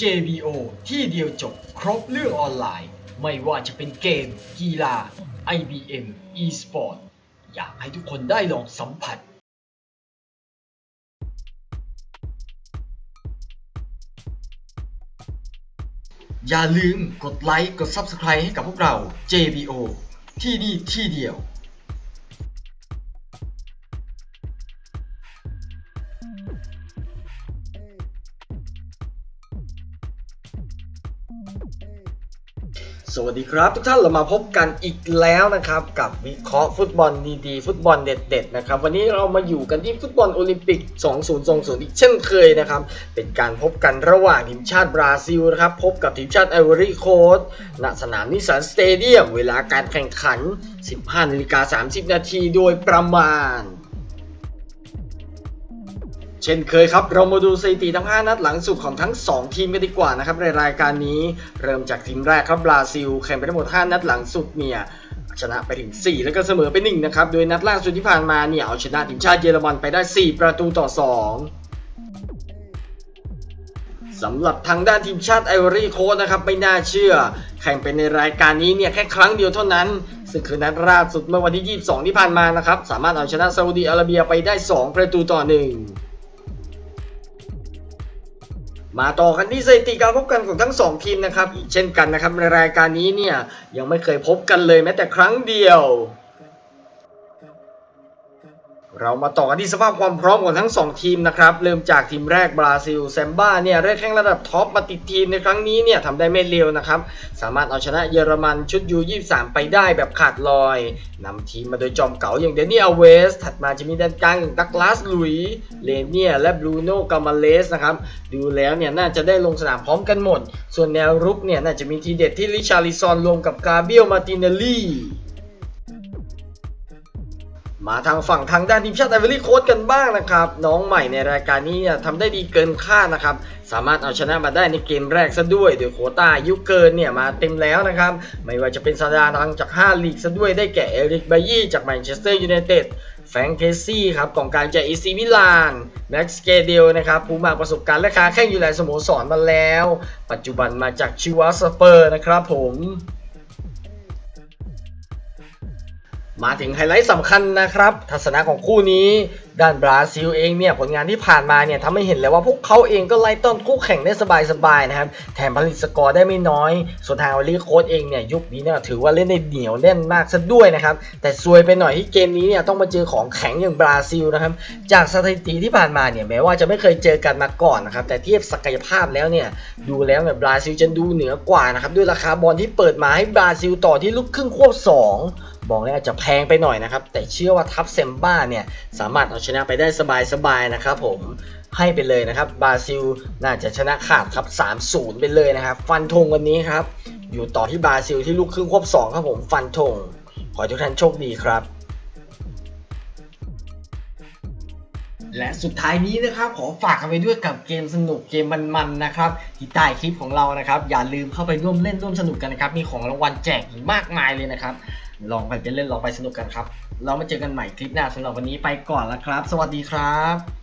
JBO ที่เดียวจบครบเรื่องออนไลน์ ไม่ว่าจะเป็นเกม กีฬา IBM eSport อยากให้ทุกคนได้ลองสัมผัส อย่าลืมกดไลค์ กด Subscribe ให้กับพวกเรา JBO ที่นี่ที่เดียว สวัสดีครับ ทุกท่านเรามาพบกันอีกแล้วนะครับ กับวิเคราะห์ฟุตบอลดีๆ ฟุตบอลเด็ดๆนะครับวันนี้เรามาอยู่กันที่ฟุตบอลโอลิมปิก 2020 อีกเช่นเคยนะครับ เป็นการพบกันระหว่างทีมชาติบราซิลนะครับ พบกับทีมชาติไอวอรี่โคสต์ณสนามนิสสันสเตเดียม เวลาการแข่งขัน 15นาฬิกา30 นาทีโดยประมาณ เช่นเคยครับ เรามาดูสถิติทั้ง 5 นัดหลังสุดของทั้ง 2 ทีมกันดีกว่านะครับในรายการนี้เริ่มจากทีมแรกครับบราซิลแข่งไปทั้งหมด 5 นัดหลังสุดเนี่ยชนะไปถึง 4 แล้วก็เสมอไป1นะครับ โดยนัดล่าสุดที่ผ่านมาเนี่ยเอาชนะทีมชาติเยอรมันไปได้ 4 ประตูต่อ 2สำหรับทางด้านทีมชาติไอวอรี่โคสต์นะครับไม่น่าเชื่อ แข่งไปในรายการนี้เนี่ยแค่ครั้งเดียวเท่านั้น ซึ่งคือนัดล่าสุดเมื่อวันที่ 22 ที่ผ่านมานะครับสามารถเอาชนะซาอุดีอาระเบียไปได้ 2 ประตูต่อ 1 มาต่อกันที่สถิติการพบกันของทั้ง 2 ทีมนะครับเช่นกันนะครับในรายการนี้เนี่ยยังไม่เคยพบกันเลยแม้แต่ครั้งเดียว เรามาต่อกันที่สภาพความพร้อมของทั้ง 2 ทีมนะครับ เริ่มจากทีมแรกบราซิลแซมบ้าเนี่ยได้แข่งระดับท็อปมาติดทีมในครั้งนี้เนี่ยทำได้ไม่เลวนะครับ สามารถเอาชนะเยอรมันชุดยู23ไปได้แบบขาดลอยนำทีมมาโดยจอมเก๋าอย่างเดนนี่อเวส ถัดมาจะมีแดนกลางอย่างดักลาสลุยเลเนียและบรูโน่กามาเลสนะครับดูแล้วเนี่ยน่าจะได้ลงสนามพร้อมกันหมด ส่วนแนวรุกเนี่ยน่าจะมีทีเด็ดที่ลิชาริซอนรวมกับกาเบียลมาตินเนลลี่ มาทางฝั่งทางด้านทีมชาติไอวอรี่โค้ดกันบ้างนะครับ น้องใหม่ในรายการนี้เนี่ยทำได้ดีเกินคาดนะครับ สามารถเอาชนะมาได้ในเกมแรกซะด้วยโดยโคต้ายุเกินเนี่ยมาเต็มแล้วนะครับ ไม่ว่าจะเป็นซาดาทังจาก 5 ลีกซะด้วยได้แก่เอริกไบยี่จากแมนเชสเตอร์ยูไนเต็ดแฟรงเคซี่ครับกองกลางจากอีซีมิลานแม็กซ์เกเดลนะครับผู้มาประสบการณ์และค้าแข่งอยู่หลายสโมสรมาแล้ว ปัจจุบันมาจากชิวาสเปอร์นะครับผม มาถึงไฮไลท์สำคัญนะครับ ทัศนะของคู่นี้ ด้านบราซิลเองเนี่ยผลงานที่ผ่านมาเนี่ยทำให้เห็นแล้วว่าพวกเขาเองก็ไล่ต้อนคู่แข่งได้สบายๆนะครับแถมผลิตสกอร์ได้ไม่น้อย ส่วนทางวอลลี่โค้ดเองเนี่ยยุคนี้เนี่ยถือว่าเล่นได้เหนียวแน่นมากซะด้วยนะครับแต่ซวยไปหน่อยที่เกมนี้เนี่ยต้องมาเจอของแข็งอย่างบราซิลนะครับจากสถิติที่ผ่านมาเนี่ยแม้ว่าจะไม่เคยเจอกันมาก่อนนะครับแต่เทียบศักยภาพแล้วเนี่ยดูแล้วเนี่ยบราซิลจะดูเหนือกว่านะครับด้วยราคาบอลที่เปิดมาให้บราซิลต่อที่ลูกครึ่งควบสองบอกเลยอาจจะแพงไปหน่อยนะครับแต่เชื่อว่าทัพเซมบ้าเนี่ยสามารถเอาชนะไปได้สบายๆนะครับผมให้ไปเลยนะครับบราซิลน่าจะชนะขาดครับ 3-0 ไปเลยนะครับ ฟันธงวันนี้ครับ อยู่ต่อที่บราซิลที่ลูกครึ่งควบ 2 ครับผมฟันธง ขอให้ทุกท่านโชคดีครับ และสุดท้ายนี้นะครับ ขอฝากกันไปด้วยกับเกมสนุกเกมมันๆนะครับที่ใต้คลิปของเรานะครับ อย่าลืมเข้าไปร่วมเล่นร่วมสนุกกันนะครับ มีของรางวัลแจกอีกมากมายเลยนะครับ ลองไปเล่นลองไปสนุกกันครับ เรามาเจอกันใหม่คลิปหน้าสำหรับวันนี้ไปก่อนแล้วครับ สวัสดีครับ